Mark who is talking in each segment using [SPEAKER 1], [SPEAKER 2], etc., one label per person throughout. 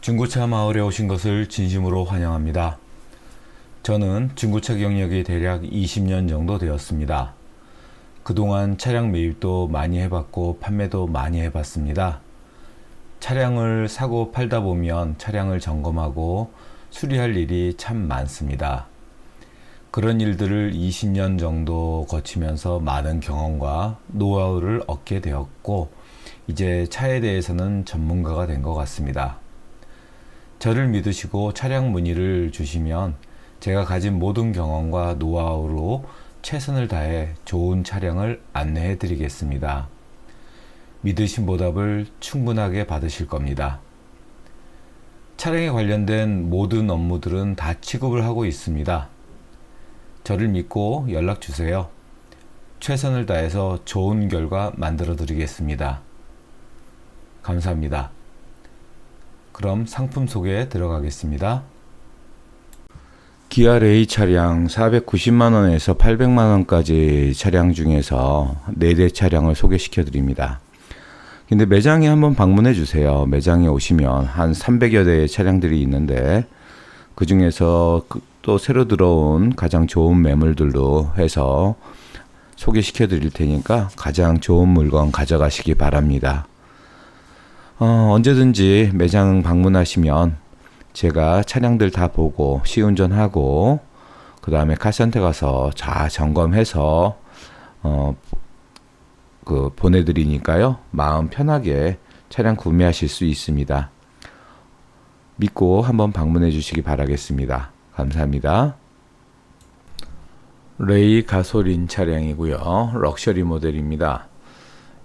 [SPEAKER 1] 중고차 마을에 오신 것을 진심으로 환영합니다. 저는 중고차 경력이 대략 20년 정도 되었습니다. 그동안 차량 매입도 많이 해봤고 판매도 많이 해봤습니다. 차량을 사고 팔다 보면 차량을 점검하고 수리할 일이 참 많습니다. 그런 일들을 20년 정도 거치면서 많은 경험과 노하우를 얻게 되었고, 이제 차에 대해서는 전문가가 된 것 같습니다. 저를 믿으시고 차량 문의를 주시면 제가 가진 모든 경험과 노하우로 최선을 다해 좋은 차량을 안내해 드리겠습니다. 믿으신 보답을 충분하게 받으실 겁니다. 차량에 관련된 모든 업무들은 다 취급을 하고 있습니다. 저를 믿고 연락 주세요. 최선을 다해서 좋은 결과 만들어 드리겠습니다. 감사합니다. 그럼 상품 소개에 들어가겠습니다. 기아 레이 차량 490만 원에서 800만 원까지 차량 중에서 4대 차량을 소개시켜 드립니다. 근데 매장에 한번 방문해 주세요. 매장에 오시면 한 300여 대의 차량들이 있는데 그 중에서 또 새로 들어온 가장 좋은 매물들로 해서 소개시켜 드릴 테니까 가장 좋은 물건 가져가시기 바랍니다. 어, 언제든지 매장 방문하시면 제가 차량들 다 보고 시운전하고 그 다음에 카센터 가서 자 점검해서 어, 그 보내드리니까요 마음 편하게 차량 구매하실 수 있습니다. 믿고 한번 방문해 주시기 바라겠습니다. 감사합니다. 레이 가솔린 차량이고요. 럭셔리 모델입니다.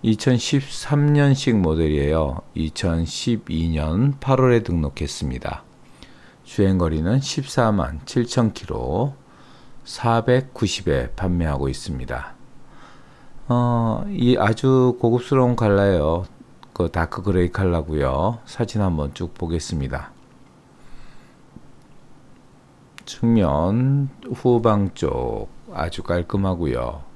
[SPEAKER 1] 2013년식 모델이에요. 2012년 8월에 등록했습니다. 주행거리는 14만 7천 킬로 490에 판매하고 있습니다. 어, 이 아주 고급스러운 컬러예요. 그 다크 그레이 컬러고요. 사진 한번 쭉 보겠습니다. 측면 후방 쪽 아주 깔끔하고요.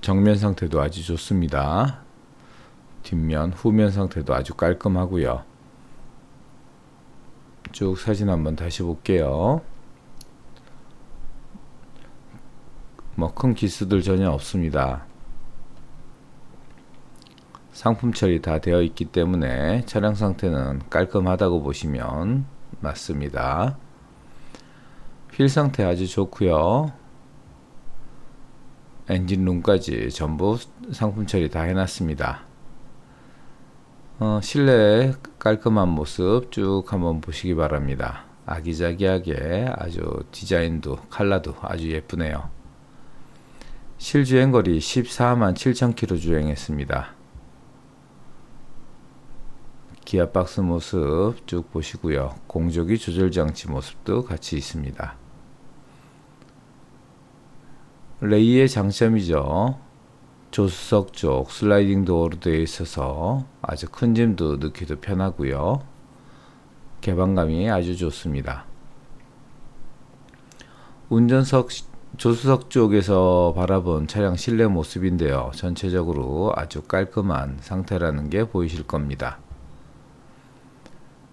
[SPEAKER 1] 정면 상태도 아주 좋습니다. 뒷면 후면 상태도 아주 깔끔하고요. 쭉 사진 한번 다시 볼게요. 뭐 큰 기스들 전혀 없습니다. 상품 처리 다 되어 있기 때문에 차량 상태는 깔끔하다고 보시면 맞습니다. 휠 상태 아주 좋고요. 엔진룸까지 전부 상품 처리 다 해놨습니다. 어, 실내 깔끔한 모습 쭉 한번 보시기 바랍니다. 아기자기하게 아주 디자인도 칼라도 아주 예쁘네요. 실주행 거리 14만 7천 킬로 주행했습니다. 기아 박스 모습 쭉 보시고요. 공조기 조절 장치 모습도 같이 있습니다. 레이의 장점이죠. 조수석 쪽 슬라이딩 도어로 되어 있어서 아주 큰 짐도 넣기도 편하고요. 개방감이 아주 좋습니다. 운전석 조수석 쪽에서 바라본 차량 실내 모습인데요. 전체적으로 아주 깔끔한 상태라는 게 보이실 겁니다.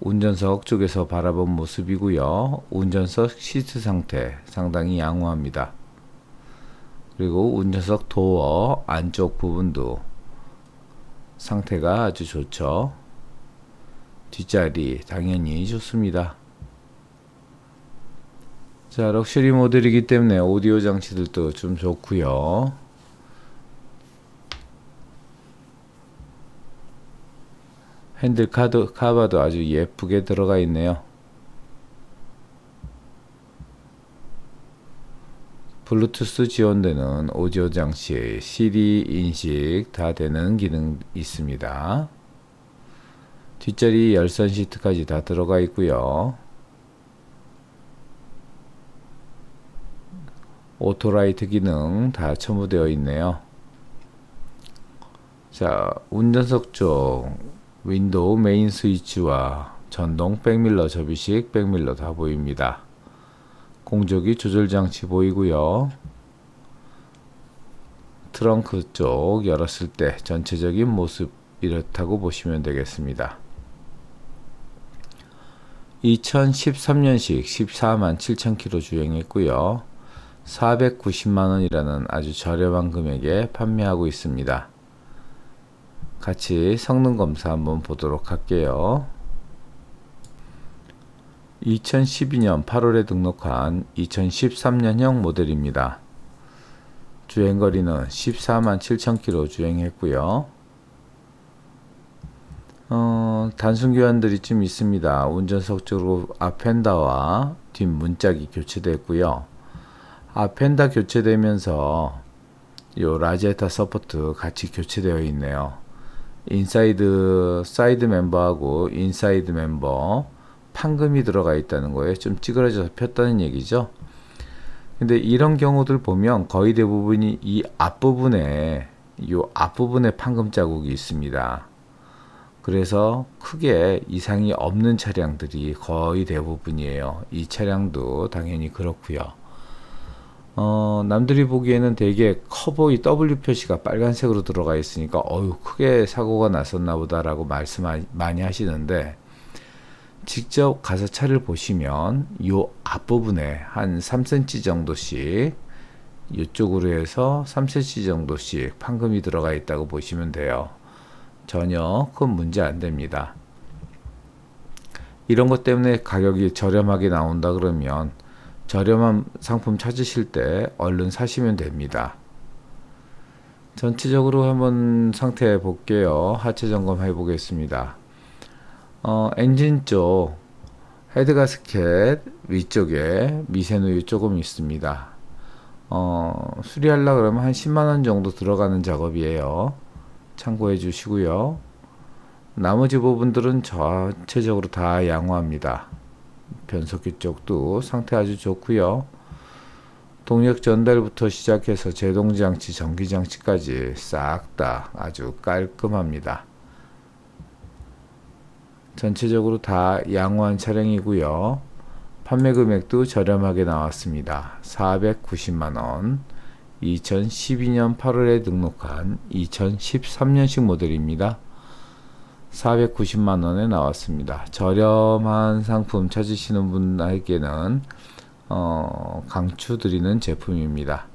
[SPEAKER 1] 운전석 쪽에서 바라본 모습이고요. 운전석 시트 상태 상당히 양호합니다. 그리고 운전석 도어 안쪽 부분도 상태가 아주 좋죠. 뒷자리 당연히 좋습니다. 자, 럭셔리 모델이기 때문에 오디오 장치들도 좀 좋고요. 핸들 카드 카바도 아주 예쁘게 들어가 있네요. 블루투스 지원되는 오디오 장치, CD 인식 다 되는 기능 있습니다. 뒷자리 열선 시트까지 다 들어가 있고요. 오토라이트 기능 다 첨부되어 있네요. 자, 운전석 쪽 윈도우 메인 스위치와 전동 백밀러 접이식 백밀러 다 보입니다. 공조기 조절 장치 보이고요. 트렁크 쪽 열었을 때 전체적인 모습 이렇다고 보시면 되겠습니다. 2013년식 14만 7천 킬로 주행했고요. 490만 원이라는 아주 저렴한 금액에 판매하고 있습니다. 같이 성능 검사 한번 보도록 할게요. 2012년 8월에 등록한 2013년형 모델입니다. 주행거리는 14만 7천 킬로 주행했고요. 어, 단순 교환들이 좀 있습니다. 운전석 쪽으로 앞펜다와 뒷 문짝이 교체됐고요. 앞펜다 교체되면서 요 라제타 서포트 같이 교체되어 있네요. 인사이드 사이드 멤버하고 인사이드 멤버 판금이 들어가 있다는 거예요. 좀 찌그러져서 폈다는 얘기죠. 근데 이런 경우들 보면 거의 대부분이 이 앞부분에 요 앞부분에 판금 자국이 있습니다. 그래서 크게 이상이 없는 차량들이 거의 대부분이에요. 이 차량도 당연히 그렇고요. 어, 남들이 보기에는 되게 커보이 W 표시가 빨간색으로 들어가 있으니까 어유 크게 사고가 났었나 보다라고 말씀 많이 하시는데 직접 가서 차를 보시면 요 앞부분에 한 3cm 정도씩 이쪽으로 해서 3cm 정도씩 판금이 들어가 있다고 보시면 돼요. 전혀 큰 문제 안 됩니다. 이런 것 때문에 가격이 저렴하게 나온다 그러면 저렴한 상품 찾으실 때 얼른 사시면 됩니다. 전체적으로 한번 상태 볼게요. 하체 점검 해 보겠습니다. 어, 엔진 쪽 헤드 가스켓 위쪽에 미세누유 조금 있습니다. 어, 수리하려 그러면 한 10만 원 정도 들어가는 작업이에요. 참고해 주시고요. 나머지 부분들은 전체적으로 다 양호합니다. 변속기 쪽도 상태 아주 좋고요. 동력 전달부터 시작해서 제동 장치, 전기 장치까지 싹 다 아주 깔끔합니다. 전체적으로 다 양호한 차량이고요. 판매 금액도 저렴하게 나왔습니다. 490만원. 2012년 8월에 등록한 2013년식 모델입니다. 490만원에 나왔습니다. 저렴한 상품 찾으시는 분에게는 어, 강추드리는 제품입니다.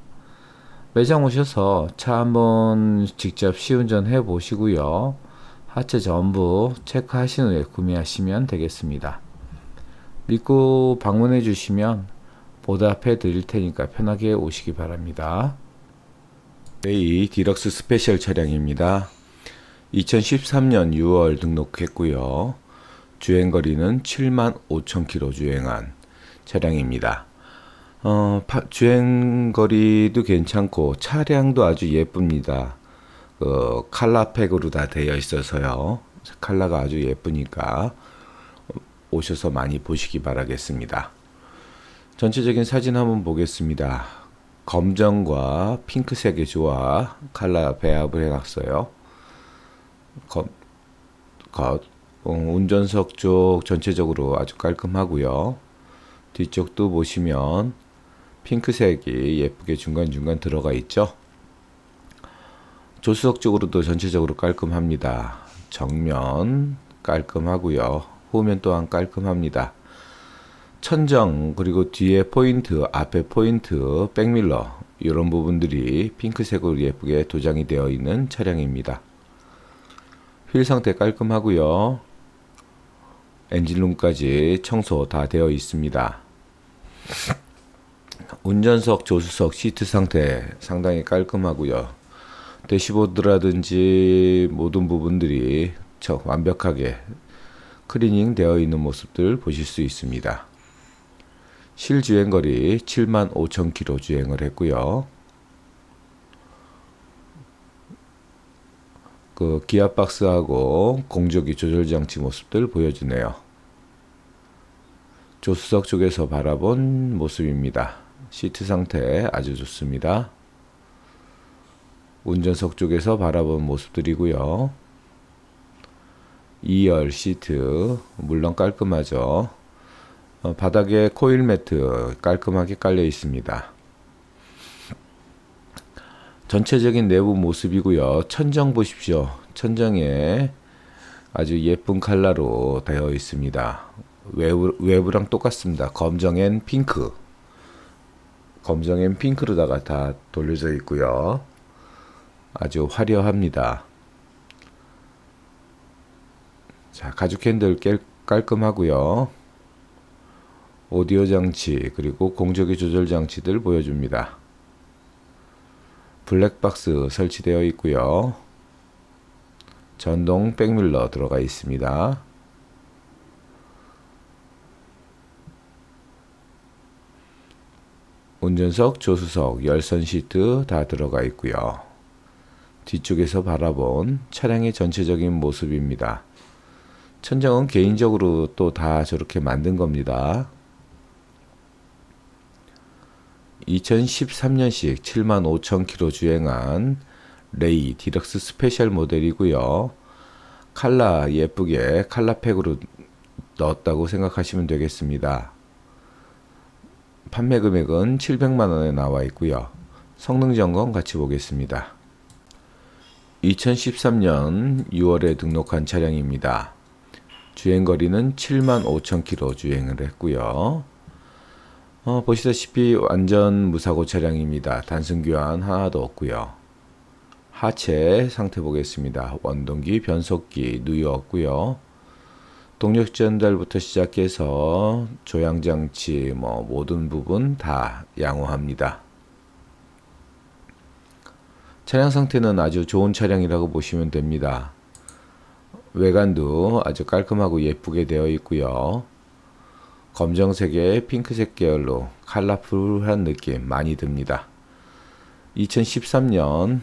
[SPEAKER 1] 매장 오셔서 차 한번 직접 시운전 해 보시고요. 하체 전부 체크하신 후에 구매하시면 되겠습니다. 믿고 방문해 주시면 보답해 드릴 테니까 편하게 오시기 바랍니다. 웨이 디럭스 스페셜 차량입니다. 2013년 6월 등록했고요. 주행거리는 7만 5천 킬로 주행한 차량입니다. 어, 파, 주행거리도 괜찮고 차량도 아주 예쁩니다. 그 칼라팩으로 다 되어 있어서요. 칼라가 아주 예쁘니까 오셔서 많이 보시기 바라겠습니다. 전체적인 사진 한번 보겠습니다. 검정과 핑크색의 조화 칼라 배합을 해놨어요. 겉, 겉, 어, 운전석 쪽 전체적으로 아주 깔끔하고요. 뒤쪽도 보시면 핑크색이 예쁘게 중간중간 들어가 있죠. 조수석 쪽으로도 전체적으로 깔끔합니다. 정면 깔끔하고요. 후면 또한 깔끔합니다. 천정 그리고 뒤에 포인트, 앞에 포인트, 백밀러 이런 부분들이 핑크색으로 예쁘게 도장이 되어 있는 차량입니다. 휠 상태 깔끔하고요. 엔진룸까지 청소 다 되어 있습니다. 운전석, 조수석, 시트 상태 상당히 깔끔하고요. 대시보드라든지 모든 부분들이 완벽하게 클리닝 되어 있는 모습들 보실 수 있습니다. 실 주행 거리 7만 5천 킬로 주행을 했고요. 그 기아 박스하고 공조기 조절 장치 모습들 보여주네요. 조수석 쪽에서 바라본 모습입니다. 시트 상태 아주 좋습니다. 운전석 쪽에서 바라본 모습들이고요. 2열 시트 물론 깔끔하죠. 어, 바닥에 코일 매트 깔끔하게 깔려 있습니다. 전체적인 내부 모습이고요. 천정 보십시오. 천정에 아주 예쁜 칼라로 되어 있습니다. 외부, 외부랑 똑같습니다. 검정엔 핑크. 검정엔 핑크로다가 다 돌려져 있고요. 아주 화려합니다. 자, 가죽 깔, 깔끔하고요. 오디오 장치 그리고 공조기 조절 장치들 보여줍니다. 블랙박스 설치되어 있고요. 전동 백밀러 들어가 있습니다. 운전석, 조수석, 열선 시트 다 들어가 있고요. 뒤쪽에서 바라본 차량의 전체적인 모습입니다. 천정은 개인적으로 또 다 저렇게 만든 겁니다. 2013년식 7만 5천 킬로 주행한 레이 디럭스 스페셜 모델이고요. 칼라 예쁘게 칼라팩으로 넣었다고 생각하시면 되겠습니다. 판매 금액은 700만 원에 나와 있고요. 성능 점검 같이 보겠습니다. 2013년 6월에 등록한 차량입니다. 주행 거리는 7만 5천 킬로 주행을 했고요. 어, 보시다시피 완전 무사고 차량입니다. 단순 교환 하나도 없고요. 하체 상태 보겠습니다. 원동기, 변속기, 누유 없고요. 동력 전달부터 시작해서 조향 장치 뭐 모든 부분 다 양호합니다. 차량 상태는 아주 좋은 차량이라고 보시면 됩니다. 외관도 아주 깔끔하고 예쁘게 되어 있고요. 검정색에 핑크색 계열로 컬러풀한 느낌 많이 듭니다. 2013년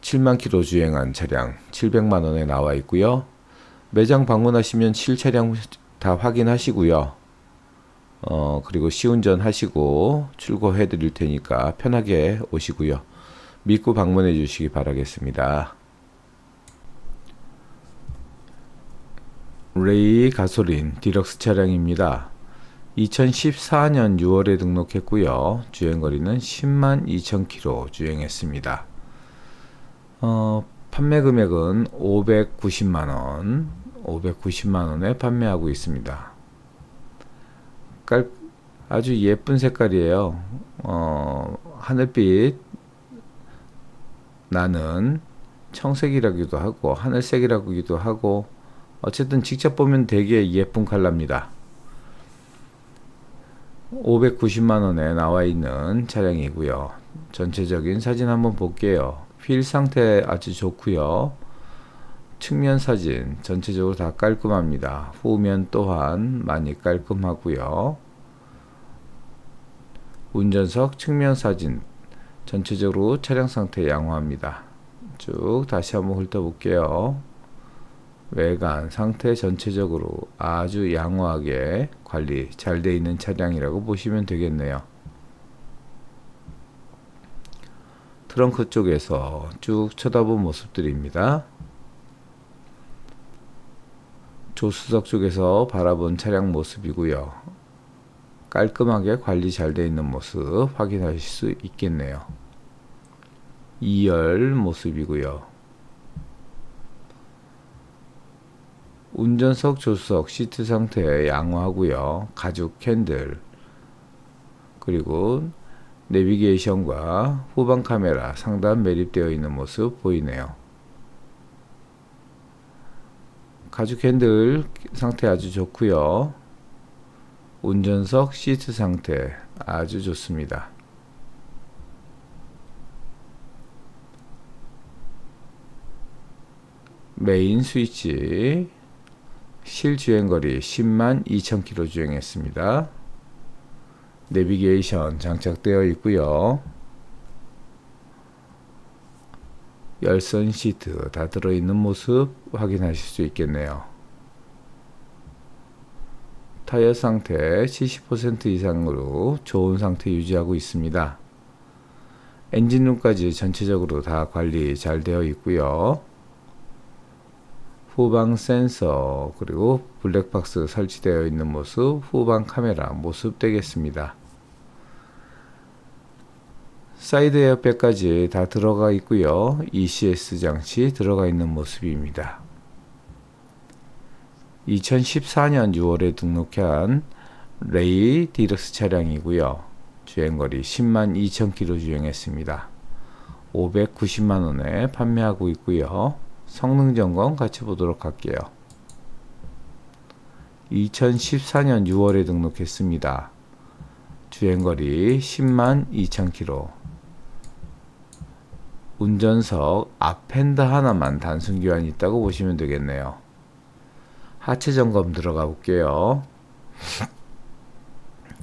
[SPEAKER 1] 7만 킬로 주행한 차량 700만 원에 나와 있고요. 매장 방문하시면 실차량 다 확인하시고요. 어, 그리고 시운전 하시고 출고해 드릴 테니까 편하게 오시고요. 믿고 방문해 주시기 바라겠습니다. 레이 가솔린 디럭스 차량입니다. 2014년 6월에 등록했고요. 주행거리는 10만 2천 킬로 주행했습니다. 어, 판매 금액은 590만 원, 590만 원에 판매하고 있습니다. 깔, 아주 예쁜 색깔이에요. 어, 하늘빛 나는 청색이라기도 하고 하늘색이라기도 하고 어쨌든 직접 보면 되게 예쁜 컬러입니다. 590만 원에 나와 있는 차량이고요. 전체적인 사진 한번 볼게요. 휠 상태 아주 좋고요. 측면 사진 전체적으로 다 깔끔합니다. 후면 또한 많이 깔끔하고요. 운전석 측면 사진 전체적으로 차량 상태 양호합니다. 쭉 다시 한번 훑어볼게요. 외관 상태 전체적으로 아주 양호하게 관리 잘 되어 있는 차량이라고 보시면 되겠네요. 트렁크 쪽에서 쭉 쳐다본 모습들입니다. 조수석 쪽에서 바라본 차량 모습이고요. 깔끔하게 관리 잘 되어 있는 모습 확인하실 수 있겠네요. 2열 모습이고요. 운전석 조수석 시트 상태 양호하고요. 가죽 핸들 그리고 내비게이션과 후방 카메라 상단 매립되어 있는 모습 보이네요. 가죽 핸들 상태 아주 좋고요. 운전석 시트 상태 아주 좋습니다. 메인 스위치 실주행거리 10만 2천 킬로 주행했습니다. 내비게이션 장착되어 있고요. 열선 시트 다 들어있는 모습 확인하실 수 있겠네요. 타이어 상태 70% 이상으로 좋은 상태 유지하고 있습니다. 엔진룸까지 전체적으로 다 관리 잘 되어 있고요. 후방 센서 그리고 블랙박스 설치되어 있는 모습 후방 카메라 모습 되겠습니다. 사이드 에어백까지 다 들어가 있고요. ECS 장치 들어가 있는 모습입니다. 2014년 6월에 등록한 레이 디럭스 차량이고요. 주행거리 10만 2천 킬로 주행했습니다. 590만 원에 판매하고 있고요. 성능 점검 같이 보도록 할게요. 2014년 6월에 등록했습니다. 주행거리 10만 2천 킬로. 운전석 앞 핸드 하나만 단순 교환이 있다고 보시면 되겠네요. 하체 점검 들어가 볼게요.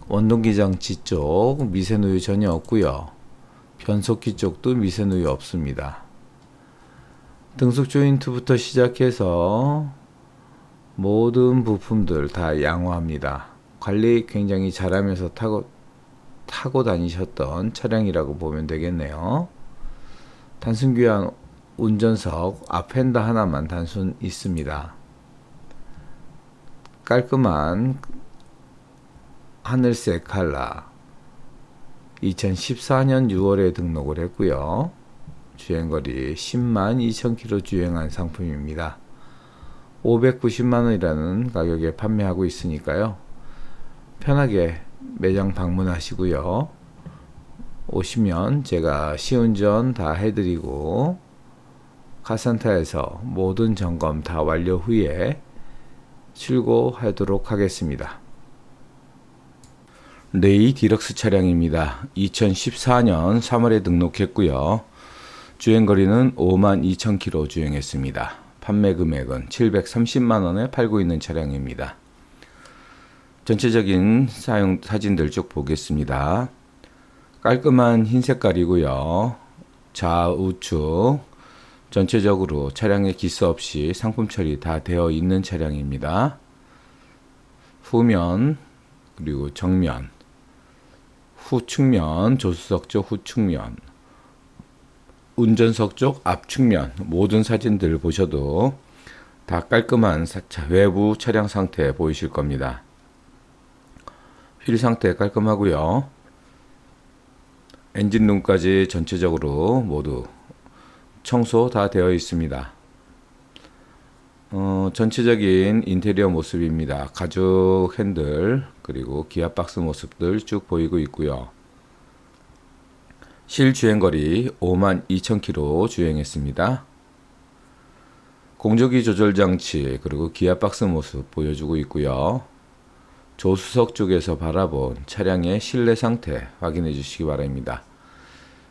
[SPEAKER 1] 원동기 장치 쪽 미세 누유 전혀 없고요. 변속기 쪽도 미세 누유 없습니다. 등속 조인트부터 시작해서 모든 부품들 다 양호합니다. 관리 굉장히 잘하면서 타고 타고 다니셨던 차량이라고 보면 되겠네요. 단순 교환 운전석 앞 핸드 하나만 단순 있습니다. 깔끔한 하늘색 칼라 2014년 6월에 등록을 했고요. 주행거리 10만 2천 킬로 주행한 상품입니다. 590만 원이라는 가격에 판매하고 있으니까요. 편하게 매장 방문하시고요. 오시면 제가 시운전 다 해드리고 카센터에서 모든 점검 다 완료 후에 출고하도록 하겠습니다. 레이 디럭스 차량입니다. 2014년 3월에 등록했고요. 주행 거리는 5만 2천 킬로 주행했습니다. 판매 금액은 730만 원에 팔고 있는 차량입니다. 전체적인 사용 사진들 쭉 보겠습니다. 깔끔한 흰 색깔이고요. 좌우측 전체적으로 차량에 기스 없이 상품 처리 다 되어 있는 차량입니다. 후면 그리고 정면 후측면 조수석 쪽 후측면 운전석 쪽 앞측면 모든 사진들 보셔도 다 깔끔한 외부 차량 상태 보이실 겁니다. 휠 상태 깔끔하고요. 엔진 룸까지 전체적으로 모두 청소 다 되어 있습니다. 어, 전체적인 인테리어 모습입니다. 가죽 핸들 그리고 기아 박스 모습들 쭉 보이고 있고요. 실 주행 거리 5만 2천 킬로 주행했습니다. 공조기 조절 장치 그리고 기아 박스 모습 보여주고 있고요. 조수석 쪽에서 바라본 차량의 실내 상태 확인해 주시기 바랍니다.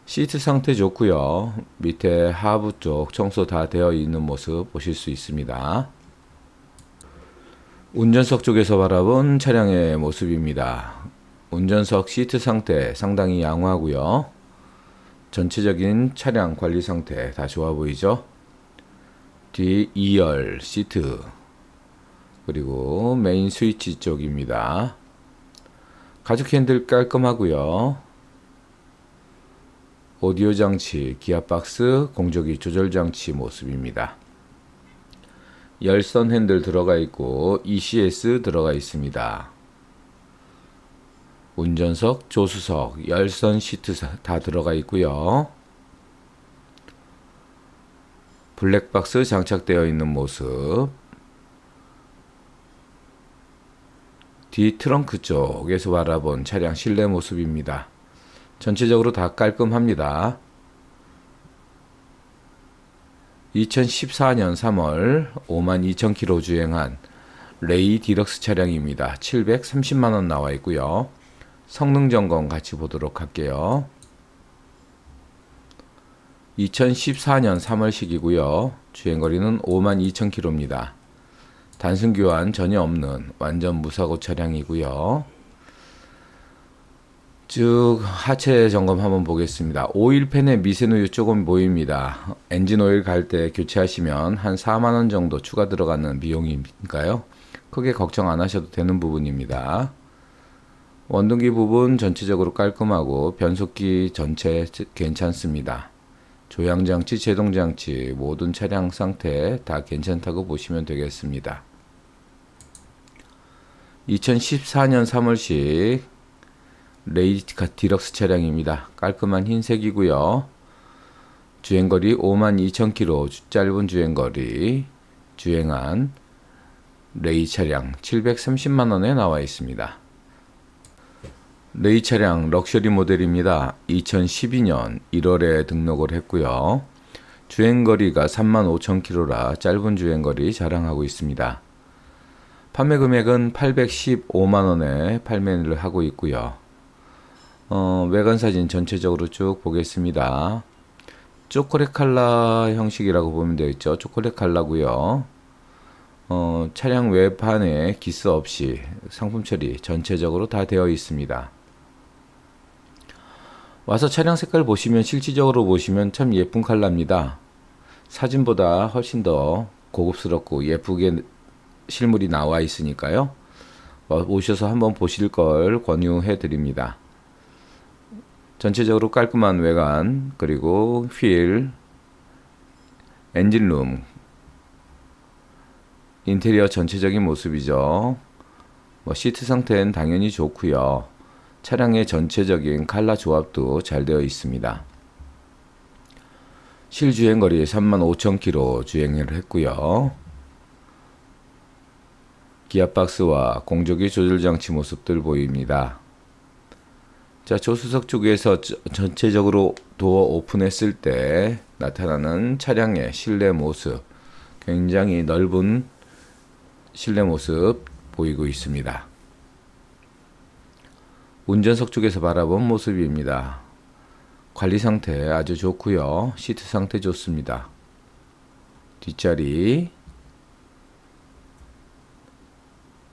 [SPEAKER 1] 시트 상태 좋고요. 밑에 하부 쪽 청소 다 되어 있는 모습 보실 수 있습니다. 운전석 쪽에서 바라본 차량의 모습입니다. 운전석 시트 상태 상당히 양호하고요. 전체적인 차량 관리 상태 다 좋아 보이죠? 뒤 2열 시트 그리고 메인 스위치 쪽입니다. 가죽 핸들 깔끔하고요. 오디오 장치, 기아박스, 공조기 조절 장치 모습입니다. 열선 핸들 들어가 있고 ECS 들어가 있습니다. 운전석, 조수석, 열선 시트 다 들어가 있고요. 블랙박스 장착되어 있는 모습 뒤 트렁크 쪽에서 바라본 차량 실내 모습입니다. 전체적으로 다 깔끔합니다. 2014년 3월 52,000km 주행한 레이 디럭스 차량입니다. 730만원 나와 있고요. 성능 점검 같이 보도록 할게요. 2014년 3월식이고요. 주행거리는 52,000km입니다. 단순 교환 전혀 없는 완전 무사고 차량이고요. 쭉 하체 점검 한번 보겠습니다. 오일팬에 미세누유 조금 보입니다. 엔진 오일 갈 때 교체하시면 한 4만 원 정도 추가 들어가는 비용이니까요. 크게 걱정 안 하셔도 되는 부분입니다. 원동기 부분 전체적으로 깔끔하고 변속기 전체 괜찮습니다. 조향장치, 제동장치 모든 차량 상태 다 괜찮다고 보시면 되겠습니다. 2014년 3월식 레이카 디럭스 차량입니다. 깔끔한 흰색이고요. 주행거리 52,000km, 짧은 주행거리 주행한 레이 차량 730만 원에 나와 있습니다. 레이 차량 럭셔리 모델입니다. 2012년 1월에 등록을 했고요. 주행거리가 35,000km라 짧은 주행거리 자랑하고 있습니다. 판매 금액은 815만원에 판매를 하고 있고요. 어, 외관 사진 전체적으로 쭉 보겠습니다. 초콜릿 칼라 형식이라고 보면 되겠죠. 초콜릿 칼라고요. 어, 차량 외판에 기스 없이 상품 처리 전체적으로 다 되어 있습니다. 와서 차량 색깔 보시면 실질적으로 보시면 참 예쁜 칼라입니다. 사진보다 훨씬 더 고급스럽고 예쁘게 실물이 나와 있으니까요. 어, 오셔서 한번 보실 걸 권유해 드립니다. 전체적으로 깔끔한 외관, 그리고 휠, 엔진룸, 인테리어 전체적인 모습이죠. 뭐 시트 상태는 당연히 좋고요. 차량의 전체적인 칼라 조합도 잘 되어 있습니다. 실주행 거리 35,000km 주행을 했고요. 기아박스와 공조기 조절 장치 모습들 보입니다. 자, 조수석 쪽에서 전체적으로 도어 오픈했을 때 나타나는 차량의 실내 모습. 굉장히 넓은 실내 모습 보이고 있습니다. 운전석 쪽에서 바라본 모습입니다. 관리 상태 아주 좋고요. 시트 상태 좋습니다. 뒷자리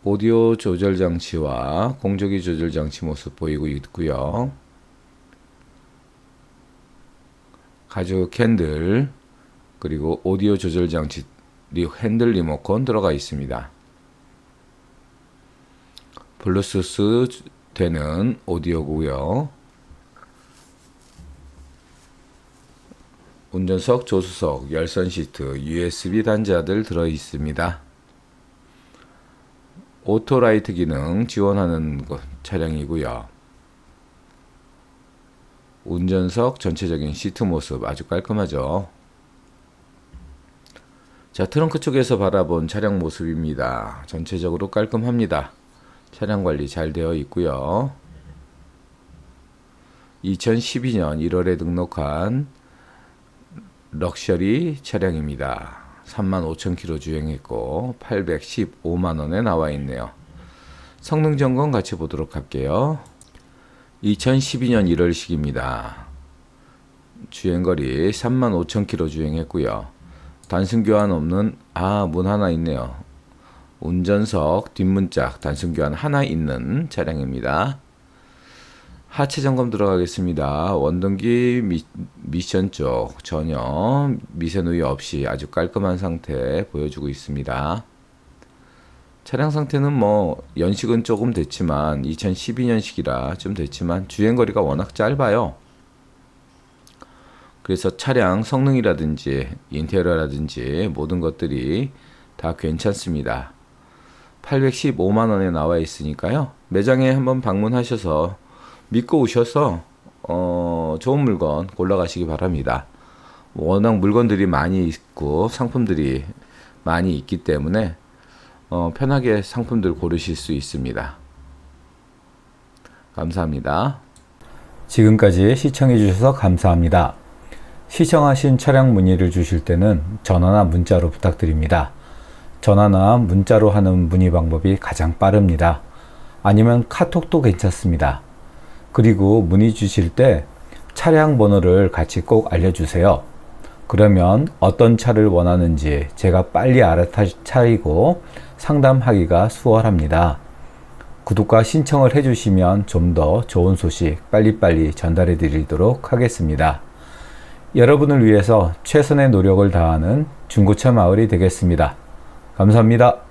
[SPEAKER 1] 오디오 조절 장치와 공조기 조절 장치 모습 보이고 있고요. 가죽 캔들 그리고 오디오 조절 장치 핸들 리모컨 들어가 있습니다. 블루투스 되는 오디오고요. 운전석, 조수석, 열선 시트, USB 단자들 들어 있습니다. 오토라이트 기능 지원하는 차량이고요. 운전석 전체적인 시트 모습 아주 깔끔하죠. 자, 트렁크 쪽에서 바라본 차량 모습입니다. 전체적으로 깔끔합니다. 차량 관리 잘 되어 있고요. 2012년 1월에 등록한 럭셔리 차량입니다. 35,000km 주행했고 815만 원에 나와 있네요. 성능 점검 같이 보도록 할게요. 2012년 1월식입니다. 주행거리 35,000km 주행했고요. 단순 교환 없는 아 문 하나 있네요. 운전석 뒷문짝 단순 교환 하나 있는 차량입니다. 하체 점검 들어가겠습니다. 원동기 미, 미션 쪽 전혀 미세 누이 없이 아주 깔끔한 상태 보여주고 있습니다. 차량 상태는 뭐 연식은 조금 됐지만 2012년식이라 좀 됐지만 주행 거리가 워낙 짧아요. 그래서 차량 성능이라든지 인테리어라든지 모든 것들이 다 괜찮습니다. 815만 원에 나와 있으니까요. 매장에 한번 방문하셔서 믿고 오셔서 어, 좋은 물건 골라가시기 바랍니다. 워낙 물건들이 많이 있고 상품들이 많이 있기 때문에 어, 편하게 상품들 고르실 수 있습니다. 감사합니다.
[SPEAKER 2] 지금까지 시청해 주셔서 감사합니다. 시청하신 차량 문의를 주실 때는 전화나 문자로 부탁드립니다. 전화나 문자로 하는 문의 방법이 가장 빠릅니다. 아니면 카톡도 괜찮습니다. 그리고 문의 주실 때 차량 번호를 같이 꼭 알려주세요. 그러면 어떤 차를 원하는지 제가 빨리 알아차리고 상담하기가 수월합니다. 구독과 신청을 해주시면 좀 더 좋은 소식 빨리빨리 전달해 드리도록 하겠습니다. 여러분을 위해서 최선의 노력을 다하는 중고차 마을이 되겠습니다. 감사합니다.